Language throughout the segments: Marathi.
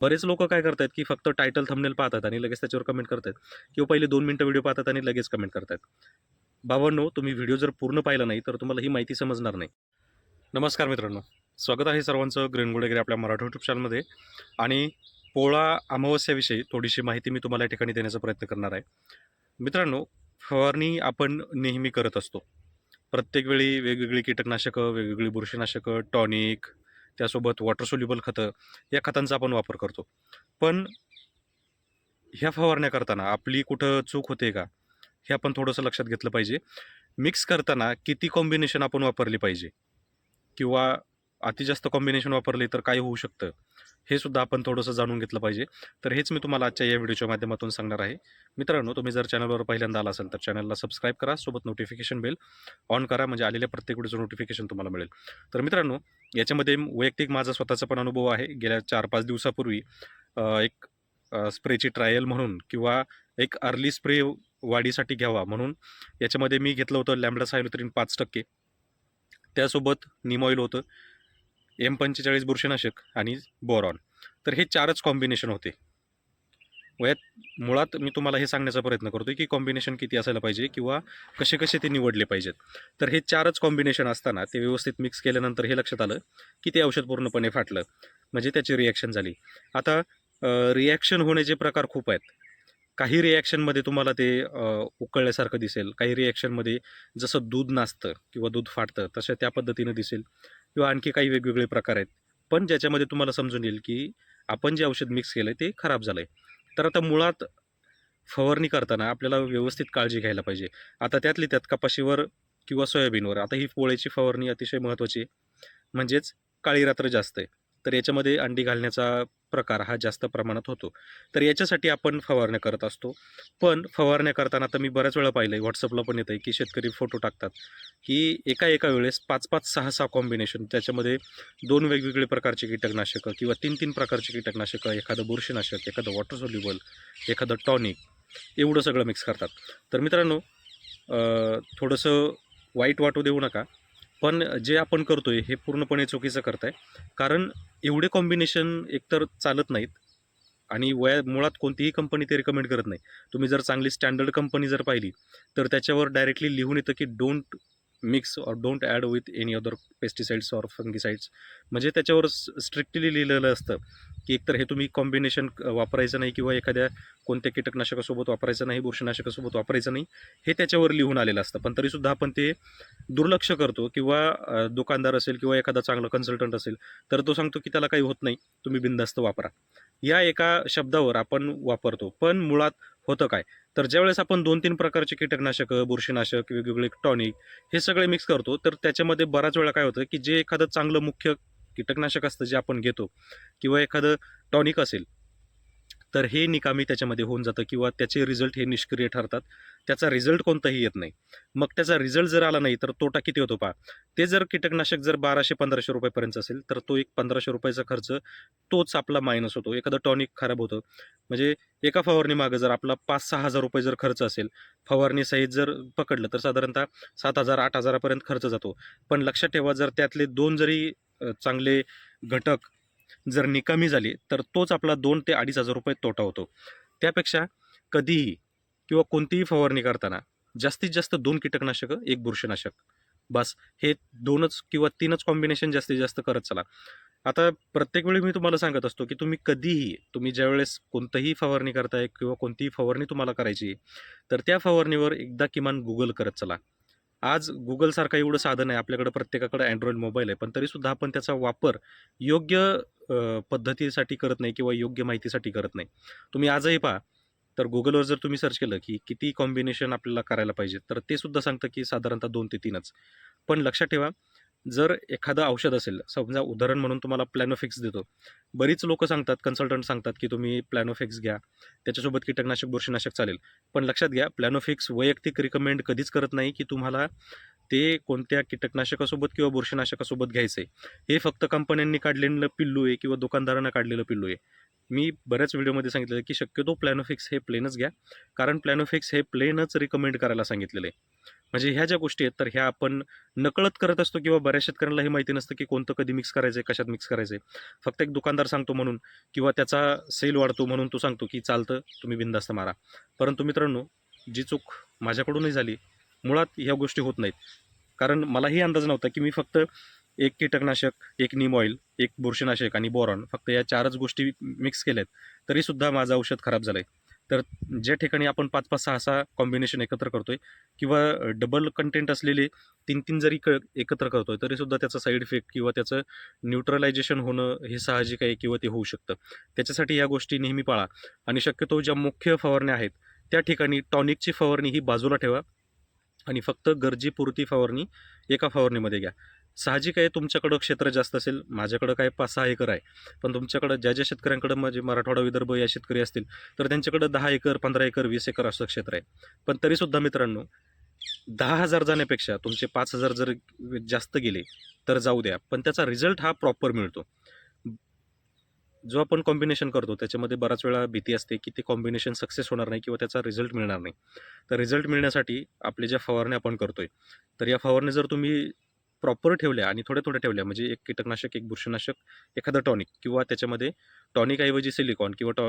बरेच लोक काय करतात की फक्त टायटल थंबनेल पाहतात आणि लगेच त्याच्यावर कमेंट करतात किंवा पहिले दोन मिनटं व्हिडिओ पाहतात आणि लगेच कमेंट करतात बाबांनो तुम्ही व्हिडिओ जर पूर्ण पाहिला नाही तर तुम्हाला ही माहिती समजणार नाही. नमस्कार मित्रांनो. स्वागत आहे सर्वांचं ग्रेनगुडेगिरी आपल्या मराठी युट्यूब चॅनलमध्ये आणि पोळा अमावस्याविषयी थोडीशी माहिती मी तुम्हाला या ठिकाणी देण्याचा प्रयत्न करणार आहे. मित्रांनो फवारणी आपण नेहमी करत असतो. प्रत्येक वेळी वेगवेगळी कीटकनाशकं वेगवेगळी बुरशीनाशकं टॉनिक त्यासोबत वॉटर सोल्युबल खतं या खतांचा आपण वापर करतो. पण ह्या फवारण्या करताना आपली कुठं चूक होते का? हे आपण थोडंसं लक्षात घेतलं पाहिजे. मिक्स करताना किती कॉम्बिनेशन आपण वापरली पाहिजे? किंवा अति जास्त कॉम्बिनेशन वापरले तर काय होऊ शकतं. हे सुद्धा आपण थोडंसं जाणून घेतलं पाहिजे. तर हेच मी तुम्हाला आजच्या या व्हिडिओच्या माध्यमातून सांगणार आहे. मित्रांनो तुम्ही जर चॅनलवर पहिल्यांदा आला असेल तर चॅनलला सबस्क्राईब करा सोबत नोटिफिकेशन बेल ऑन करा म्हणजे आलेल्या प्रत्येक व्हिडिओचं नोटिफिकेशन तुम्हाला मिळेल. तर मित्रांनो याच्यामध्ये वैयक्तिक माझा स्वतःचा पण अनुभव आहे. गेल्या चार पाच दिवसापूर्वी एक स्प्रेची ट्रायल म्हणून किंवा एक अर्ली स्प्रे वाढीसाठी घ्यावा म्हणून याच्यामध्ये मी घेतलं होतं लॅम्बडा सायलोत्रीन पाच टक्के. त्यासोबत निम ऑइल होतं. एम पंचेचाळीस बुरशीनाशक आणि बोरॉन. तर हे चारच कॉम्बिनेशन होते. वयात मुळात मी तुम्हाला हे सांगण्याचा प्रयत्न करतो की कॉम्बिनेशन किती असायला पाहिजे किंवा कसे कसे ते निवडले पाहिजेत. तर हे चारच कॉम्बिनेशन असताना ते व्यवस्थित मिक्स केल्यानंतर हे लक्षात आलं की ते औषध पूर्णपणे फाटलं. म्हणजे त्याची रिॲक्शन झाली. आता रिॲक्शन होण्याचे प्रकार खूप आहेत. काही रिॲक्शनमध्ये तुम्हाला ते उकळल्यासारखं दिसेल. काही रिॲक्शनमध्ये जसं दूध नाचतं किंवा दूध फाटतं तशा त्या पद्धतीनं दिसेल. किंवा आणखी काही वेगवेगळे प्रकार आहेत. पण ज्याच्यामध्ये तुम्हाला समजून येईल की आपण जे औषध मिक्स केलं ते खराब झालं आहे तर आता मुळात फवारणी करताना आपल्याला व्यवस्थित काळजी घ्यायला पाहिजे. आता त्यातली त्यात कपाशीवर किंवा सोयाबीनवर आता ही पोळ्याची फवारणी अतिशय महत्त्वाची आहे. म्हणजेच काळी रात्र जास्त आहे. तर याच्यामध्ये अंडी घालण्याचा प्रकार हा जास्त प्रमाणात होतो. तर याच्यासाठी आपण फवारण्या करत असतो. पण फवारण्या करताना आता मी बऱ्याच वेळा पाहिलं आहे व्हॉट्सअपला पण येतं आहे की शेतकरी फोटो टाकतात. की एका एका वेळेस पाच पाच सहा सहा कॉम्बिनेशन त्याच्यामध्ये दोन वेगवेगळे प्रकारचे कीटकनाशकं किंवा तीन तीन प्रकारचे कीटकनाशकं एखादं बुरशीनाशक एखादं वॉटर सोल्युबल एखादं टॉनिक एवढं सगळं मिक्स करतात. तर मित्रांनो थोडंसं वाईट वाटू देऊ नका. पण जे आपण करतोय हे पूर्णपणे चुकीचं करताय. कारण एवढे कॉम्बिनेशन एकतर चालत नाहीत आणि वया मुळात कोणतीही कंपनी ते रिकमेंड करत नाही. तुम्ही जर चांगली स्टँडर्ड कंपनी जर पाहिली तर त्याच्यावर डायरेक्टली लिहून येतं की don't mix or don't add with any other pesticides or fungicides म्हणजे त्याच्यावर स्ट्रिक्टली लिहिलेलं असतं की एकतर हे तुम्ही कॉम्बिनेशन वापरायचं नाही किंवा एखाद्या कोणत्या कीटकनाशकासोबत वापरायचं नाही बुरशीनाशकासोबत वापरायचं नाही हे त्याच्यावर लिहून आलेलं असतं. पण तरीसुद्धा आपण ते दुर्लक्ष करतो किंवा दुकानदार असेल किंवा एखादा चांगला कन्सल्टंट असेल तर तो सांगतो की त्याला काही होत नाही तुम्ही बिंदास्त वापरा. या एका शब्दावर आपण वापरतो. पण मुळात होतं काय? तर ज्यावेळेस आपण दोन तीन प्रकारचे कीटकनाशकं बुरशीनाशक वेगवेगळे टॉनिक हे सगळे मिक्स करतो तर त्याच्यामध्ये बऱ्याच वेळा काय होतं की जे एखादं चांगलं मुख्य कीटकनाशक असतं जे आपण घेतो किंवा एखादं टॉनिक असेल तर हे निकामी त्याच्यामध्ये होऊन जातं किंवा त्याचे रिझल्ट हे निष्क्रिय ठरतात. त्याचा रिझल्ट कोणताही येत नाही. मग त्याचा रिझल्ट जर आला नाही तर तोटा किती होतो पहा. ते जर कीटकनाशक जर बाराशे पंधराशे रुपयापर्यंत असेल तर तो एक पंधराशे रुपयाचा खर्च तोच आपला मायनस होतो. एखादं टॉनिक खराब होतं. म्हणजे एका फवारणी मागं जर आपला पाच सहा हजार रुपये जर खर्च असेल फवारणीसहित जर पकडलं तर साधारणतः सात हजार आठ हजारापर्यंत खर्च जातो. पण लक्षात ठेवा जर त्यातले दोन जरी चांगले घटक जर निकामी झाली तर तोच आपला दोन ते अडीच हजार रुपये तोटा होतो. त्यापेक्षा कधीही किंवा कोणतीही फवारणी करताना जास्तीत जास्त दोन कीटकनाशकं एक बुरशीनाशक. बस हे दोनच किंवा तीनच कॉम्बिनेशन जास्तीत जास्त करत चला. आता प्रत्येक वेळी मी तुम्हाला सांगत असतो की तुम्ही कधीही तुम्ही ज्यावेळेस कोणतंही फवारणी करताय किंवा कोणतीही फवारणी तुम्हाला करायची आहे, तर त्या फवारणीवर एकदा किमान गुगल करत चला. आज गुगलसारखं एवढं साधन आहे आपल्याकडं प्रत्येकाकडे अँड्रॉइड मोबाईल आहे पण तरीसुद्धा आपण त्याचा वापर योग्य पद्धतीसाठी करत नाही किंवा योग्य माहितीसाठी करत नाही. तुम्ही आजही पहा तर गुगलवर जर तुम्ही सर्च केलं की किती कॉम्बिनेशन आपल्याला करायला पाहिजे तर ते सुद्धा सांगतं की साधारणतः दोन ते तीनच. पण लक्षात ठेवा जर एखादं औषध असेल समजा उदाहरण म्हणून तुम्हाला प्लॅनोफिक्स देतो. बरीच लोक सांगतात कन्सल्टंट सांगतात की तुम्ही प्लॅनोफिक्स घ्या. त्याच्यासोबत कीटकनाशक बुरशीनाशक चालेल. पण लक्षात घ्या प्लॅनोफिक्स वैयक्तिक रिकमेंड कधीच करत नाही की तुम्हाला ते कोणत्या कीटकनाशकासोबत किंवा बुरशीनाशकासोबत घ्यायचं आहे हे फक्त कंपन्यांनी काढलेलं पिल्लू आहे किंवा दुकानदारांना काढलेलं पिल्लू आहे. मी बऱ्याच व्हिडिओमध्ये सांगितलेलं की शक्यतो प्लॅनोफिक्स हे प्लेनच घ्या. कारण प्लॅनोफिक्स हे प्लेनच रिकमेंड करायला सांगितलेलं आहे. म्हणजे ह्या ज्या गोष्टी आहेत तर ह्या आपण नकळत करत असतो किंवा बऱ्याच शेतकऱ्यांना हे माहिती नसतं की कोणतं कधी मिक्स करायचं आहे कशात मिक्स करायचं आहे फक्त एक दुकानदार सांगतो म्हणून किंवा त्याचा सेल वाढतो म्हणून तो सांगतो की चालतं तुम्ही बिंदास्त मारा. परंतु मित्रांनो जी चूक माझ्याकडूनही झाली मुळात ह्या गोष्टी होत नाहीत. कारण मलाही अंदाज नव्हता की मी फक्त एक कीटकनाशक एक नीम ऑइल एक बुरशीनाशक आणि बोरॉन फक्त या चारच गोष्टी मिक्स केल्यात तरीसुद्धा माझं औषध खराब झालं आहे तर ज्या ठिकाणी आपण पाच पाच सहा सहा कॉम्बिनेशन एकत्र करतोय किंवा डबल कंटेंट असलेले तीन तीन जरी क एकत्र करतोय तरीसुद्धा त्याचा साईड इफेक्ट किंवा त्याचं न्यूट्रलायझेशन होणं हे साहजिक आहे किंवा ते होऊ शकतं. त्याच्यासाठी या गोष्टी नेहमी पाळा. आणि शक्यतो ज्या मुख्य फवारण्या आहेत त्या ठिकाणी टॉनिकची फवारणी ही बाजूला ठेवा आणि फक्त गरजेपुरती फवारणी एका फवारणीमध्ये घ्या. साहजिक आहे तुमच्याकडं क्षेत्र जास्त असेल माझ्याकडं काय पाच सहा एकर आहे. पण तुमच्याकडं ज्या ज्या शेतकऱ्यांकडं म्हणजे मराठवाडा विदर्भ या शेतकरी असतील तर त्यांच्याकडं दहा एकर पंधरा एकर वीस एकर असं क्षेत्र आहे. पण तरीसुद्धा मित्रांनो दहा हजार जाण्यापेक्षा तुमचे पाच हजार जर जास्त गेले तर जाऊ द्या. पण त्याचा रिझल्ट हा प्रॉपर मिळतो. जो आपण कॉम्बिनेशन करतो त्याच्यामध्ये बराच वेळा भीती असते की ते कॉम्बिनेशन सक्सेस होणार नाही किंवा त्याचा रिझल्ट मिळणार नाही. तर रिझल्ट मिळण्यासाठी आपले ज्या फवारण्या आपण करतोय तर या फवारण्या जर तुम्ही प्रॉपर ठेवल्या आणि थोड्या थोड्या ठेवल्या. म्हणजे एक कीटकनाशक एक बुरशीनाशक एखादं टॉनिक किंवा त्याच्यामध्ये टॉनिकऐवजी सिलिकॉन किंवा टॉ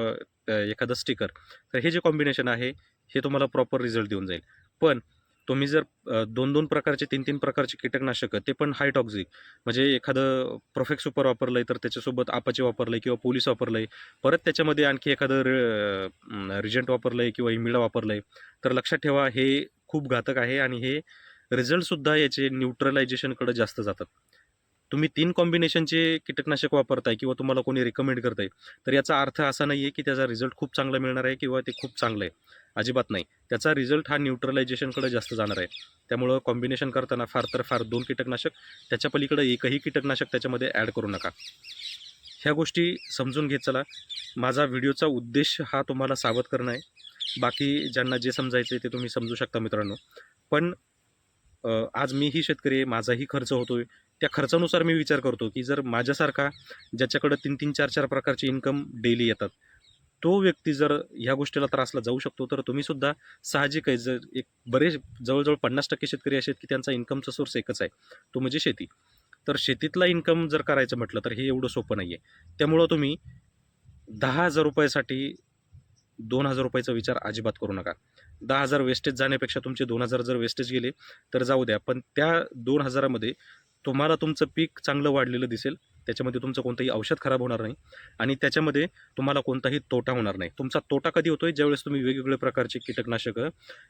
एखादं स्टिकर तर हे जे कॉम्बिनेशन आहे हे तुम्हाला प्रॉपर रिझल्ट देऊन जाईल. पण तुम्ही जर दोन दोन प्रकारचे तीन तीन प्रकारचे कीटकनाशकं ते पण हाय टॉक्झिक म्हणजे एखादं प्रोफेक्ट सुपर वापरलं आहे तर त्याच्यासोबत आपाचे वापरलं आहे किंवा पोलीस वापरलं आहे परत त्याच्यामध्ये आणखी एखादं रि रिजंट वापरलं आहे किंवा इमिडा वापरलं आहे तर लक्षात ठेवा हे खूप घातक आहे आणि हे रिझल्टसुद्धा याचे न्यूट्रलायझेशनकडे जास्त जातात. तुम्ही तीन कॉम्बिनेशनचे कीटकनाशक वापरताय किंवा तुम्हाला कोणी रिकमेंड करताय तर याचा अर्थ असा नाही आहे की त्याचा रिझल्ट खूप चांगला मिळणार आहे किंवा ते खूप चांगलं आहे. अजिबात नाही. त्याचा रिझल्ट हा न्यूट्रलायझेशनकडे जास्त जाणार आहे. त्यामुळं कॉम्बिनेशन करताना फार तर फार दोन कीटकनाशक त्याच्या पलीकडे एकही कीटकनाशक त्याच्यामध्ये ॲड करू नका. ह्या गोष्टी समजून घेत चला. माझा व्हिडिओचा उद्देश हा तुम्हाला सावध करणं आहे. बाकी ज्यांना जे समजायचं आहे ते तुम्ही समजू शकता मित्रांनो. पण आज मीही शेतकरी आहे माझाही खर्च होतोय. त्या खर्चानुसार मी विचार करतो की जर माझ्यासारखा ज्याच्याकडं तीन तीन चार चार प्रकारचे इन्कम डेली येतात तो व्यक्ती जर ह्या गोष्टीला त्रासला जाऊ शकतो तर तुम्ही सुद्धा साहजिक आहे. जर एक बरेच जवळजवळ पन्नास टक्के शेतकरी असे आहेत की त्यांचा इन्कमचा सोर्स एकच आहे तो म्हणजे शेती. तर शेतीतला इन्कम जर करायचं म्हटलं तर हे एवढं सोपं नाही आहे त्यामुळं तुम्ही दहा हजार रुपयासाठी दोन हजार रुपयाचा विचार अजिबात करू नका. दहा हजार वेस्टेज जाण्यापेक्षा तुमचे दोन हजार जर वेस्टेज गेले तर जाऊ द्या. पण त्या दोन हजारामध्ये तुम्हाला तुमचं पीक चांगलं वाढलेलं दिसेल. त्याच्यामध्ये तुमचं कोणतंही औषध खराब होणार नाही. आणि त्याच्यामध्ये तुम्हाला कोणताही तोटा होणार नाही. तुमचा तोटा कधी होतो आहे ज्यावेळेस तुम्ही वेगवेगळे प्रकारचे कीटकनाशकं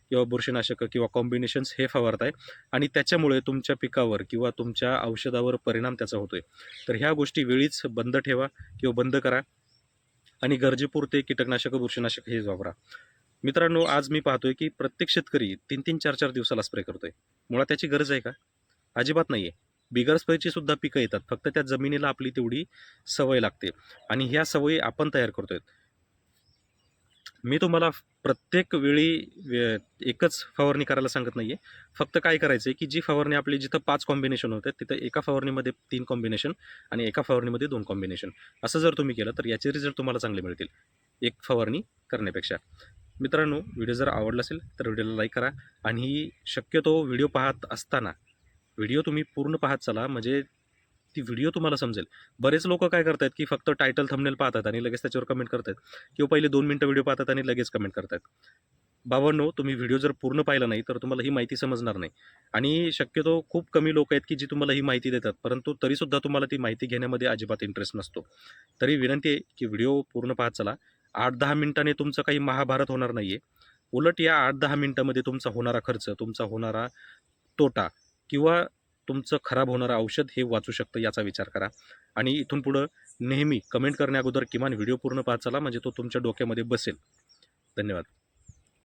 किंवा बुरशीनाशकं किंवा कॉम्बिनेशन्स हे फवारताय आणि त्याच्यामुळे तुमच्या पिकावर किंवा तुमच्या औषधावर परिणाम त्याचा होतो आहे तर ह्या गोष्टी वेळीच बंद ठेवा किंवा बंद करा. आणि गरजेपुरते कीटकनाशक बुरशीनाशक हे वापरा. मित्रांनो आज मी पाहतोय की प्रत्येक शेतकरी तीन तीन चार चार दिवसाला स्प्रे करतोय. मुळात त्याची गरज आहे का? अजिबात नाही आहे बिगर स्प्रेची सुद्धा पिकं येतात. फक्त त्या जमिनीला आपली तेवढी सवय लागते. आणि ह्या सवयी आपण तयार करतोय. मी तुम्हाला प्रत्येक वेळी एकच फवारणी करायला सांगत नाही आहे फक्त काय करायचं आहे की जी फवारणी आपली जिथं पाच कॉम्बिनेशन होते तिथं एका फवारणीमध्ये तीन कॉम्बिनेशन आणि एका फवारणीमध्ये दोन कॉम्बिनेशन असं जर तुम्ही केलं तर याचे रिझल्ट तुम्हाला चांगले मिळतील. एक फवारणी करण्यापेक्षा. मित्रांनो व्हिडिओ जर आवडला असेल तर व्हिडिओला लाईक करा. आणि शक्यतो व्हिडिओ पाहत असताना व्हिडिओ तुम्ही पूर्ण पाहत चला. म्हणजे ती व्हिडिओ तुम्हाला समजेल. बरेच लोक काय करतात की फक्त टायटल थंबनेल पाहतात आणि लगेच त्याच्यावर कमेंट करतात किंवा पहिले दोन मिनटं व्हिडिओ पाहतात आणि लगेच कमेंट करतात बाबांनो तुम्ही व्हिडिओ जर पूर्ण पाहिला नाही तर तुम्हाला ही माहिती समजणार नाही. आणि शक्यतो खूप कमी लोक आहेत की जी तुम्हाला ही माहिती देतात परंतु तरीसुद्धा तुम्हाला ती माहिती घेण्यामध्ये अजिबात इंटरेस्ट नसतो. तरी विनंती आहे की व्हिडिओ पूर्ण पाहत चला. आठ दहा मिनिटाने तुमचं काही महाभारत होणार नाही आहे उलट या आठ दहा मिनिटामध्ये तुमचा होणारा खर्च तुमचा होणारा तोटा किंवा तुमचं खराब होणारं औषध हे वाचू शकतं याचा विचार करा. आणि इथून पुढं नेहमी कमेंट करण्या अगोदर किमान व्हिडिओ पूर्ण पाहत चला म्हणजे तो तुमच्या डोक्यामध्ये बसेल. धन्यवाद.